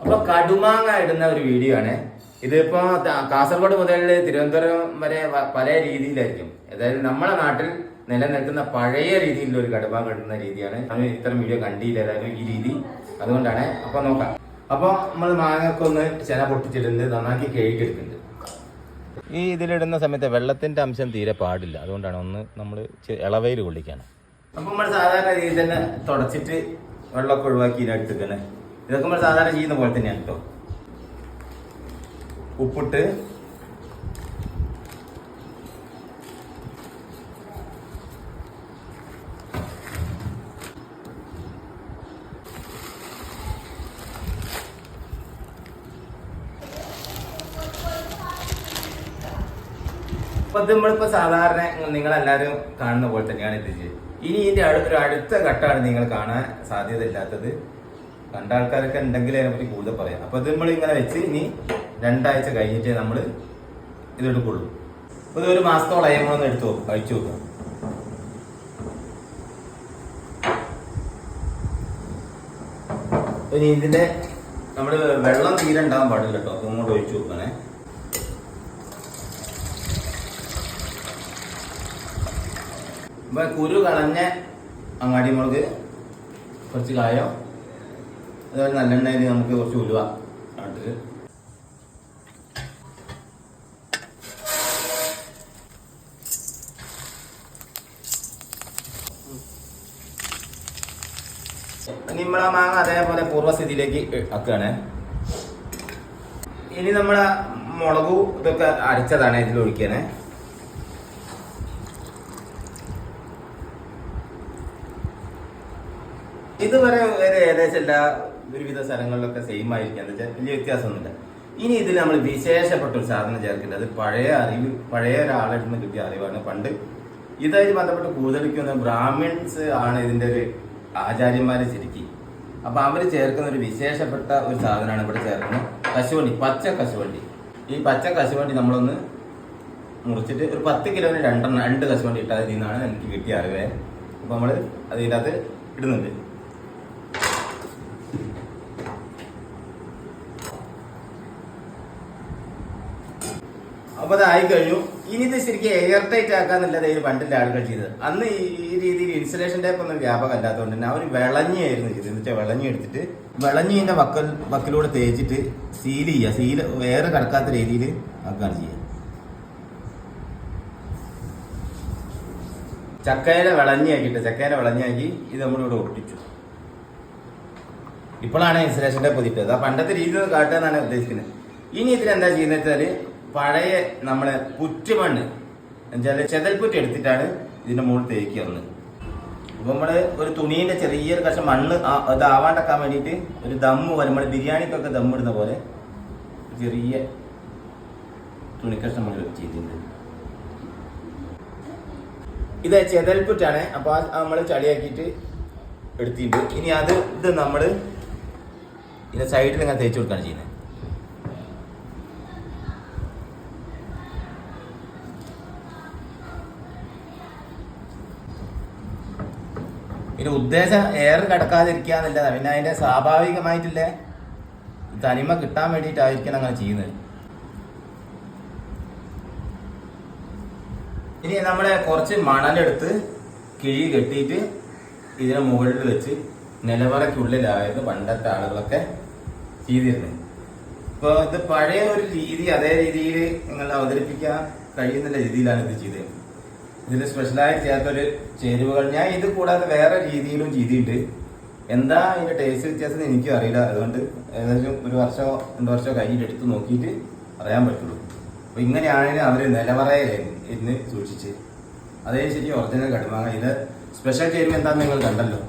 അപ്പൊ കടുമാങ്ങ ഇടുന്ന ഒരു വീഡിയോ ആണ്. ഇതിപ്പോ കാസർഗോഡ് മുതൽ തിരുവനന്തപുരം വരെ പല രീതിയിലായിരിക്കും. അതായത് നമ്മുടെ നാട്ടിൽ നിലനിൽക്കുന്ന പഴയ രീതിയിലുള്ള ഒരു കടുമാങ്ങ ഇടുന്ന രീതിയാണ്. ഞാൻ ഇത്തരം വീഡിയോ കണ്ടില്ല ഏതായാലും ഈ രീതി. അതുകൊണ്ടാണ്. അപ്പൊ നോക്കാം. അപ്പൊ നമ്മൾ മാങ്ങക്കൊന്ന് ഒന്ന് ചില പൊട്ടിച്ചിട്ടുണ്ട് നന്നാക്കി കഴുകിയെടുക്കുന്നുണ്ട്. ഈ ഇതിലിടുന്ന സമയത്ത് വെള്ളത്തിന്റെ അംശം തീരെ പാടില്ല. അതുകൊണ്ടാണ് ഒന്ന് നമ്മൾ ഇളവയിൽ കൊള്ളിക്കാണ്. അപ്പൊ നമ്മൾ സാധാരണ രീതിയിൽ തന്നെ തുടച്ചിട്ട് വെള്ളമൊക്കെ ഒഴിവാക്കി ഇതിനടുത്തേക്കന്നെ ഇതൊക്കെ നമ്മൾ സാധാരണ ചെയ്യുന്ന പോലെ തന്നെയാണ് കേട്ടോ ഉപ്പിട്ട് അപ്പൊ ഇത് നമ്മളിപ്പോ സാധാരണ നിങ്ങളെല്ലാരും കാണുന്ന പോലെ തന്നെയാണ് ഇത്. ഇനി ഇതിന്റെ അടുത്ത ഘട്ടമാണ് നിങ്ങൾ കാണാൻ സാധ്യത ഇല്ലാത്തത് കണ്ട ആൾക്കാരൊക്കെ ഉണ്ടെങ്കിൽ അതിനെപ്പറ്റി കൂടുതൽ പറയാം. അപ്പൊ ഇത് നമ്മൾ ഇങ്ങനെ വെച്ച് ഇനി രണ്ടാഴ്ച കഴിഞ്ഞിട്ടേ നമ്മൾ ഇതെടുക്കുള്ളൂ അപ്പൊ ഇത് ഒരു മാസത്തോളം നമ്മളൊന്ന് എടുത്തു നോക്കും കഴിച്ചു നോക്കാം. ഇനി ഇതിന്റെ നമ്മൾ വെള്ളം തീരെ ഉണ്ടാകാൻ പാടില്ല കേട്ടോ. ഇങ്ങോട്ട് ഒഴിച്ചു നോക്കണേ അപ്പൊ കുരു കളഞ്ഞ അങ്ങാടി മുളക് കുറച്ച് കായോ അതുപോലെ നല്ലെണ്ണയിൽ നമുക്ക് കുറച്ച് ഉലുവ ഇനി നമ്മളെ മാങ്ങ അതേപോലെ പൂർവസ്ഥിതിയിലേക്ക് ആക്കുകയാണ്. ഇനി നമ്മളെ മുളകു ഇതൊക്കെ അരച്ചതാണ് ഇതിൽ ഒഴിക്കണേ ഇതുവരെ ഏകദേശം എല്ലാ ഒരുവിധ സ്ഥലങ്ങളിലൊക്കെ സെയിം ആയിരിക്കും. എന്ന് വെച്ചാൽ വലിയ വ്യത്യാസമൊന്നുമില്ല. ഇനി ഇതിൽ നമ്മൾ വിശേഷപ്പെട്ട ഒരു സാധനം ചേർക്കില്ല അത് പഴയ അറിവ് പഴയ ഒരാളിൽ നിന്ന് കിട്ടിയ അറിവാണ്. പണ്ട് ഇതായിട്ട് ബന്ധപ്പെട്ട് കൂതലിക്കുന്ന ബ്രാഹ്മിൺസ് ആണ് ഇതിന്റെ ഒരു ആചാര്യന്മാരെ ശരിക്കും അപ്പം അവർ ചേർക്കുന്ന ഒരു വിശേഷപ്പെട്ട ഒരു സാധനമാണ് ഇവിടെ ചേർക്കുന്നത്. കശുവണ്ടി പച്ച കശുവണ്ടി. ഈ പച്ച കശുവണ്ടി നമ്മളൊന്ന് മുറിച്ചിട്ട് ഒരു പത്ത് കിലോന് രണ്ടെണ്ണം രണ്ട് കശുവണ്ടി ഇട്ടാൽ നിന്നാണ് എനിക്ക് കിട്ടിയ അറിവേ. അപ്പോൾ നമ്മൾ അതിന്റെ അതിനകത്ത് ഇടുന്നുണ്ട്. അപ്പൊ അതായി കഴിഞ്ഞു ഇനി ഇത് ശരിക്കും എയർ ടൈറ്റ് ആക്കാന്നുള്ളത് ഈ പണ്ടില്ല ആളുകൾ ചെയ്തത്. അന്ന് ഈ രീതിയിൽ ഇൻസുലേഷൻ ടൈപ്പ് ഒന്നും വ്യാപകം അല്ലാത്തതുകൊണ്ട് തന്നെ അവർ വിളഞ്ഞായിരുന്നു ചെയ്തത്. എന്ന് വെച്ചാൽ വിളഞ്ഞി എടുത്തിട്ട് വിളഞ്ഞിന്റെ വക്കൽ വക്കിലൂടെ തേച്ചിട്ട് സീൽ ചെയ്യുക. സീൽ വേറെ കടക്കാത്ത രീതിയിൽ ആക്കുകയാണ് ചെയ്യുക. ചക്കയില വിളഞ്ഞാക്കിട്ട് ചക്കയില വിളഞ്ഞാക്കി ഇത് നമ്മളിവിടെ ഒട്ടിച്ചു. ഇപ്പോഴാണ് ഇൻസുലേഷൻ ടൈപ്പ് പൊതിട്ടത് ആ പണ്ടത്തെ രീതി കാട്ടുക എന്നാണ് ഉദ്ദേശിക്കുന്നത്. ഇനി ഇതിൽ എന്താ ചെയ്യുന്നത് വെച്ചാൽ പഴയ നമ്മളെ പുറ്റുമണ്ണ് എന്നുവെച്ചാൽ ചെതൽപ്പുറ്റ് എടുത്തിട്ടാണ് ഇതിന്റെ മുകളിൽ തേക്കുന്നത് അപ്പൊ നമ്മൾ ഒരു തുണീന്റെ ചെറിയൊരു കഷ്ണം മണ്ണ് ഇതാവാണ്ടാക്കാൻ വേണ്ടിട്ട് ഒരു ദമ്മ് പോലെ നമ്മൾ ബിരിയാണിക്കൊക്കെ ദമ്മ് ഇടുന്ന പോലെ ചെറിയ തുണിക്കഷ്ണം നമ്മൾ ചെയ്തിട്ടുണ്ട്. ഇത് ചെതൽപ്പുറ്റാണ് അപ്പൊ നമ്മൾ ചളിയാക്കിയിട്ട് എടുത്തിട്ടുണ്ട്. ഇനി അത് ഇത് നമ്മൾ ഇതിന്റെ സൈഡിൽ ഇങ്ങനെ തേച്ച് കൊടുക്കുകയാണ് ചെയ്യുന്നത്. ഇതിന്റെ ഉദ്ദേശം എയർ കിടക്കാതിരിക്കുക എന്നുള്ളതാണ്. പിന്നെ അതിന്റെ സ്വാഭാവികമായിട്ടുള്ള തനിമ കിട്ടാൻ വേണ്ടിയിട്ടായിരിക്കണം അങ്ങനെ ചെയ്യുന്നത്. ഇനി നമ്മളെ കുറച്ച് മണലെടുത്ത് കിഴി കെട്ടിയിട്ട് ഇതിനെ മുകളിൽ വെച്ച് നിലവറയ്ക്കുള്ളിലായത് പണ്ടത്തെ ആളുകളൊക്കെ ചെയ്തിരുന്നത്. ഇപ്പോൾ ഇത് പഴയ ഒരു രീതി അതേ രീതിയിൽ നിങ്ങൾ അവതരിപ്പിക്കാൻ കഴിയുന്ന രീതിയിലാണ് ഇത് ചെയ്തത്. ഇതിൽ സ്പെഷ്യലായി ചെയ്യാത്തൊരു ചേരുവകൾ. ഞാൻ ഇത് കൂടാതെ വേറെ രീതിയിലും ചെയ്തിട്ടുണ്ട്. എന്താ അതിന്റെ ടേസ്റ്റ് വ്യത്യാസം എനിക്ക് അറിയില്ല. അതുകൊണ്ട് ഏകദേശം ഒരു വർഷമോ രണ്ടു വർഷമോ കഴിഞ്ഞിട്ട് എടുത്ത് നോക്കിയിട്ട് അറിയാൻ പറ്റുള്ളൂ. അപ്പൊ ഇങ്ങനെയാണ് അവർ നിലവറയിൽ ഇന്ന് സൂക്ഷിച്ച്. അതേ ശരി ഒറിജിനൽ കടുമാങ്ങ. ഇത് സ്പെഷ്യൽ ചേരുവ എന്താണെന്ന് നിങ്ങൾ കണ്ടല്ലോ.